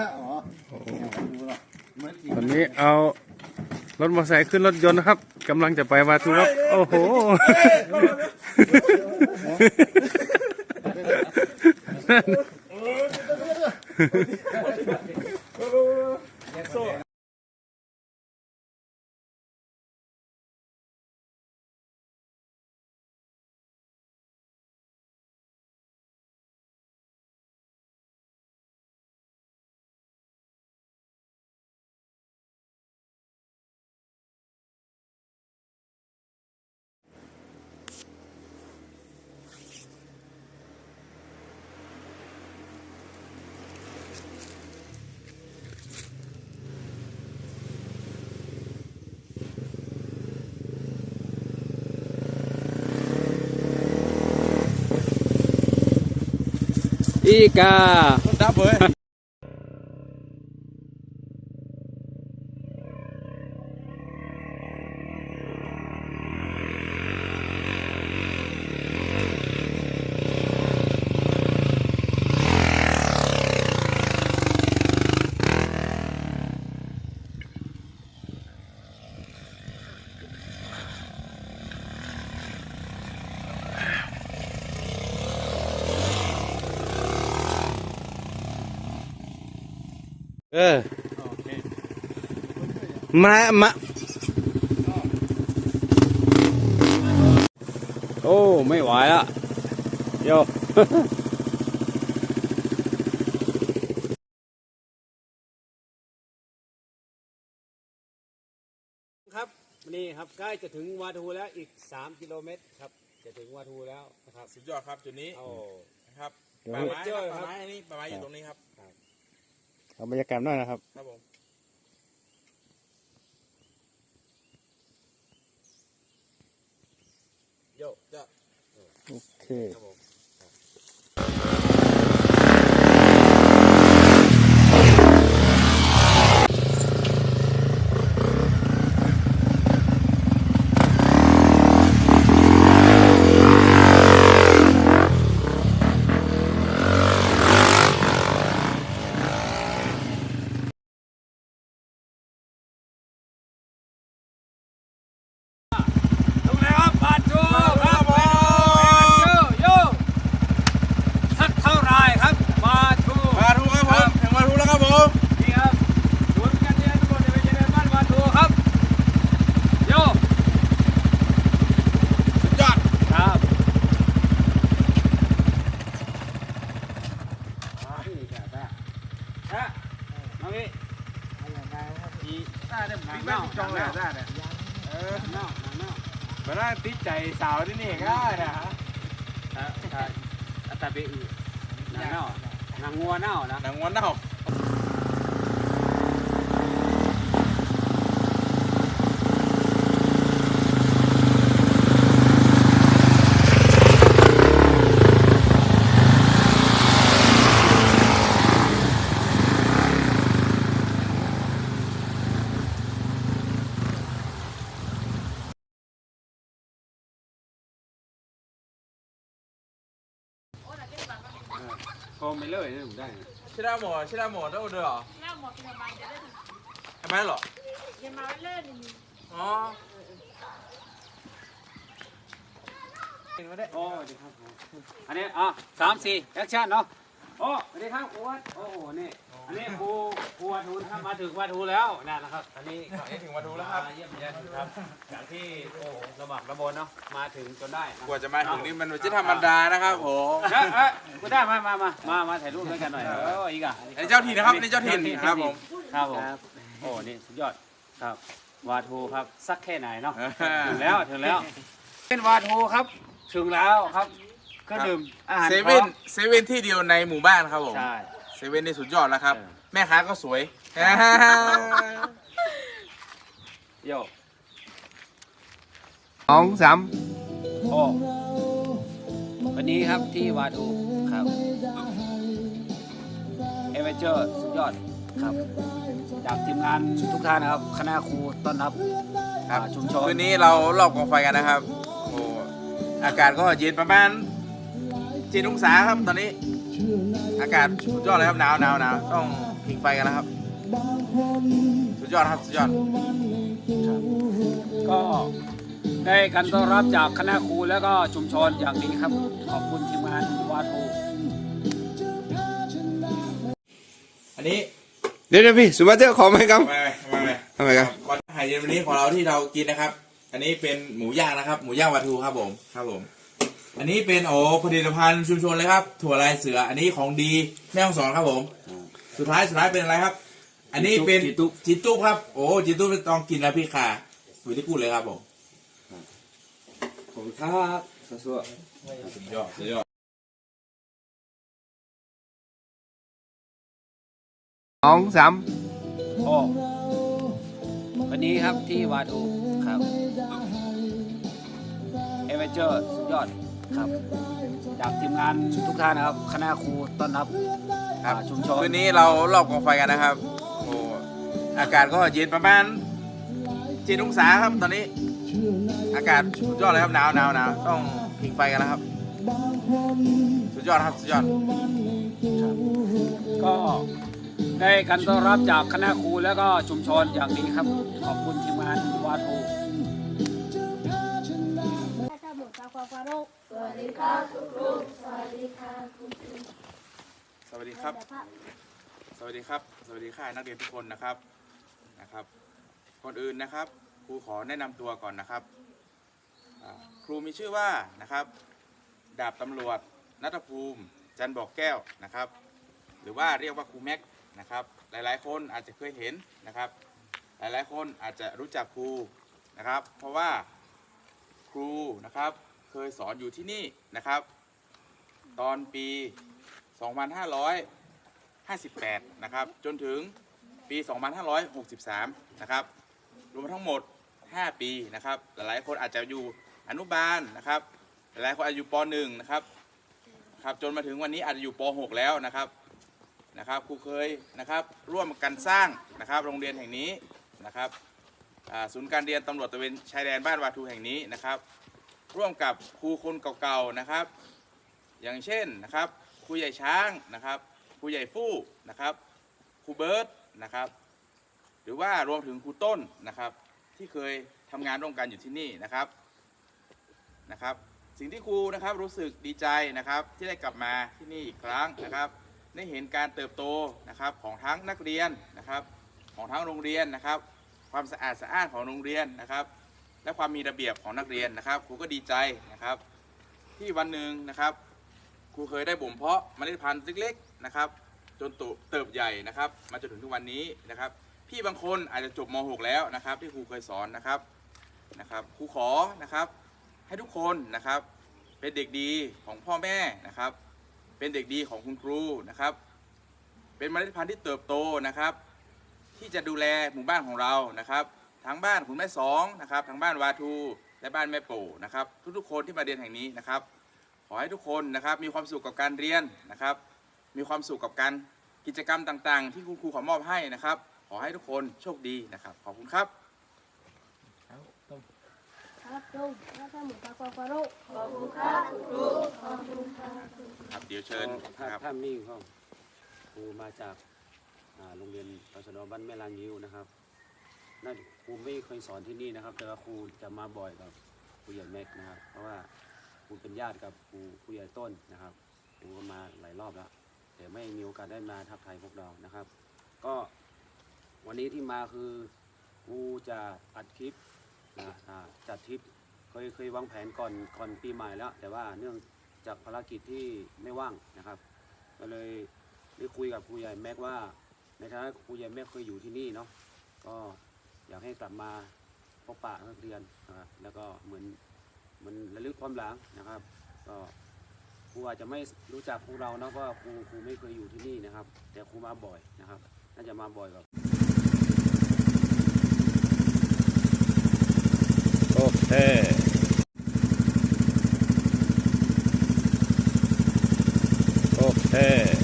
อ๋อดูหรอเหมือนจริงวันนี้เอารถมอเตอร์ไซค์ขึ้นรถยนต์นะครับกำลังจะไปวาทูครับโอ้โห อีกาดับเบิ้ล เออมามาโอ้ไม่ไหวละโยครับนี่ครับใกล้จะถึงวาทูแล้วอีก 3 กิโลเมตรครับ จะถึงวาทูแล้วนะครับสุดยอดครับจุดนี้โอ้นะครับเดี๋ยวป่าไม้เจคอรับครับป่าไม้อันนี้ป่าไม้อยู่ตรงนี้ครับ เอาบรรยากาศหน่อยนะครับ ครับผมโยจะโอเค ครับผม ลงแล้วครับบาทูครับไปดูโยสักเท่าไรครับบาทู มาทูครับผมถึงมาทูแล้วครับผม นี่ครับศูนย์การเรียนตำรวจในเวทีบ้านบาทูครับ โย สุดยอด ครับนี่แค่ได้ ฮะน้องพี่อีได้ได้หนังเน่าหนังเน่าเออหนังเน่าหนังเน่ามาได้ติดใจสาวที่นี่ก็ได้นะฮะถ้าถ้าถ้าตาเบอือหนังเน่าหนังงัวเน่านะหนังวันเน่า โคมไปเลยนี่ผมได้นะชิดาหมอชิดาหมอได้เดือเหรอหน้าหมดเป็นอะไรจะได้ทำไมเหรออย่ามาเล่นนี่อ๋อเห็นไหมได้ โอ้สวัสดีครับผมอันนี้อะสามสี่แอคชั่นเนาะ โอ้สวัสดีครับครูวัดโอ้โหนี่อันนี้ครูครูวัดทูนะครับมาถึงวัดทูแล้วนั่นนะครับอันนี้อันนี้ถึงมาทูแล้วครับมาเยี่ยมเยียนครับจากที่โอ้โหระบากระบนเนาะมาถึงจนได้นะกว่าจะมาถึงนี่มันไม่ใช่ธรรมดานะครับผมเอ้ยเอ้ยกูได้มามามามามาถ่ายรูปด้วยกันหน่อยเอออีกอะอันนี้เจ้าถิ่นนะครับอันนี้เจ้าถิ่นครับผมครับผมโอ้นี่สุดยอดครับวาทูครับสักแค่ไหนเนาะอ่าถึงแล้วถึงแล้วเป็นวาทูครับ ถึงแล้วครับ เครื่องดื่มอาหารเซพร้เว่อนมเซเว่นที่เดียวในหมู่บ้านครับผมใช่ เซเว่นนี่สุดยอดแล้วครับ เออ แม่ค้าก็สวย โยสองสามโอ้วันนี้ครับที่วาทูครับเอเวเจอร์สุดยอดครับจากทีมงานทุกท่านนะครับคณะครูต้อนรับครับอ่าชุมชน คืนนี้เรารอบกองไฟกันนะครับ โอ้ อากาศก็เย็นประมาณ เจ็ดองศาครับตอนนี้ อากาศสุดยอดเลยครับหนาวหนาวหนาวต้องผิงไฟกันนะครับ สุดยอดครับสุดยอดก็ได้การต้อนรับจากคณะครูแล้วก็ชุมชนอย่างดีครับ ขอบคุณทีมงานวาทูอันนี้เดี๋ยวเดี๋ยวพี่สุภาพเจ้าขอไหมครับทำไมทำไมทำไมครับก่อนอาหารเย็นวันนี้ของเราที่เรากินนะครับ อันนี้เป็นหมูย่างนะครับ หมูย่างวาทูครับผมครับผม อันนี้เป็นโอ้ผลิตภัณฑ์ชุมชนเลยครับ ถั่วลายเสือ อันนี้ของดีแม่ฮ่องสอนครับผม สุดท้ายสุดท้ายเป็นอะไรครับ อันนี้เป็นจิตุจิตุครับ โอ้จิตุต้องกินแล้วพี่ค่ะอยู่ที่พูดเลยครับผมขอบคุณครับสวัสดีสุดยอดสุดยอดสองสามโอ้วันนี้ครับที่วาทูครับ เอเวนเจอร์สุดยอด ครับ จากทีมงานทุกท่านนะครับคณะครูต้อนรับครับอ่าชุมชนคืนนี้เรารอบกองไฟกันนะครับโอ้อากาศก็เย็นประมาณเจ็ดองศาครับตอนนี้ อากาศสุดยอดเลยครับหนาวหนาวหนาวต้องผิงไฟกันแล้วครับ สุดยอดครับสุดยอดก็ได้การต้อนรับจากคณะครูแล้วก็ชุมชนอย่างดีครับ ขอบคุณทีมงานวาทู สวัสดีครับคุณครูสวัสดีค่ะคุณครูสวัสดีครับ สวัสดีครับ สวัสดีค่ะนักเรียนทุกคนนะครับนะครับ ก่อนอื่นนะครับครูขอแนะนำตัวก่อนนะครับครูมีชื่อว่านะครับ ดาบตำรวจนัทภูมิ จันบอกแก้วนะครับ หรือว่าเรียกว่าครูแม็กนะครับ หลายๆ คนอาจจะเคยเห็นนะครับ หลายๆ คนอาจจะรู้จักครูนะครับ เพราะว่าครูนะครับ เคยสอนอยู่ที่นี่นะครับ ตอนปี 2558 นะครับ จนถึงปี 2563 นะครับ รวมทั้งหมด 5 ปีนะครับ หลายๆคนอาจจะอยู่อนุบาลนะครับ หลายคนอาจจะอยู่ป .1 นะครับครับจนมาถึงวันนี้อาจจะอยู่ป .6 แล้วนะครับนะครับครูเคยนะครับร่วมกันสร้างนะครับโรงเรียนแห่งนี้นะครับศูนย์การเรียนตำรวจตะเวนชายแดนบ้านวาทูแห่งนี้นะครับ ร่วมกับครูคนเก่าๆนะครับ อย่างเช่นนะครับครูใหญ่ช้างนะครับครูใหญ่ฟู่นะครับครูเบิร์ตนะครับ หรือว่ารวมถึงครูต้นนะครับ ที่เคยทำงานร่วมกันอยู่ที่นี่นะครับนะครับ สิ่งที่ครูนะครับรู้สึกดีใจนะครับ ที่ได้กลับมาที่นี่อีกครั้งนะครับได้เห็นการเติบโตนะครับของทั้งนักเรียนนะครับ ของทั้งโรงเรียนนะครับ ความสะอาดสะอ้านของโรงเรียนนะครับ และความมีระเบียบของนักเรียนนะครับ ครูก็ดีใจนะครับ ที่วันหนึ่งนะครับครูเคยได้บ่มเพาะเมล็ดพันธุ์เล็กๆนะครับ จนโตเติบใหญ่นะครับ มาจนถึงทุกวันนี้นะครับ พี่บางคนอาจจะจบม .6 แล้วนะครับ ที่ครูเคยสอนนะครับนะครับครูขอนะครับ ให้ทุกคนนะครับ เป็นเด็กดีของพ่อแม่นะครับ เป็นเด็กดีของคุณครูนะครับ เป็นเมล็ดพันธุ์ที่เติบโตนะครับ ที่จะดูแลหมู่บ้านของเรานะครับ ทั้งบ้านคุณแม่สองนะครับทั้งบ้านวาทู และบ้านแม่ปู่นะครับ ทุกๆคนที่มาเรียนแห่งนี้นะครับ ขอให้ทุกคนนะครับมีความสุขกับการเรียนนะครับ มีความสุขกับการกิจกรรมต่างๆ ที่คุณครูขอมอบให้นะครับ ขอให้ทุกคนโชคดีนะครับ ขอบคุณครับครับลุงถ้าหมดตาความฟาโรขอบคุณครับคุณครูขอบคุณครับครับเดี๋ยวเชิญถ้านะครับถ้ามิ่งเขาครูมาจากอ่าโรงเรียนตชดบ้านแม่ลางยิวนะครับ น่าจะครูไม่เคยสอนที่นี่นะครับ แต่ว่าครูจะมาบ่อยกับครูใหญ่แม็กนะครับ เพราะว่าครูเป็นญาติกับครูครูใหญ่ต้นนะครับครูก็มาหลายรอบแล้วแต่ไม่มีโอกาสได้มาทักทายพวกเรานะครับ ก็วันนี้ที่มาคือครูจะอัดคลิปนะอัดทริปเคยเคยวางแผนก่อนก่อนปีใหม่แล้ว แต่ว่าเนื่องจากภารกิจที่ไม่ว่างนะครับ ก็เลยได้คุยกับครูใหญ่แม็กว่าในฐานะครูใหญ่แม็กเคยอยู่ที่นี่เนาะก็ อยากให้กลับมาพบปะนักเรียนนะครับแล้วก็เหมือนเหมันระลึกความหลังนะครับก็ครูอาจจะไม่รู้จักพวกเราเนาะเพราะว่าครูครูไม่เคยอยู่ที่นี่นะครับ แต่ครูมาบ่อยนะครับ น่าจะมาบ่อยกับโอเคโอเค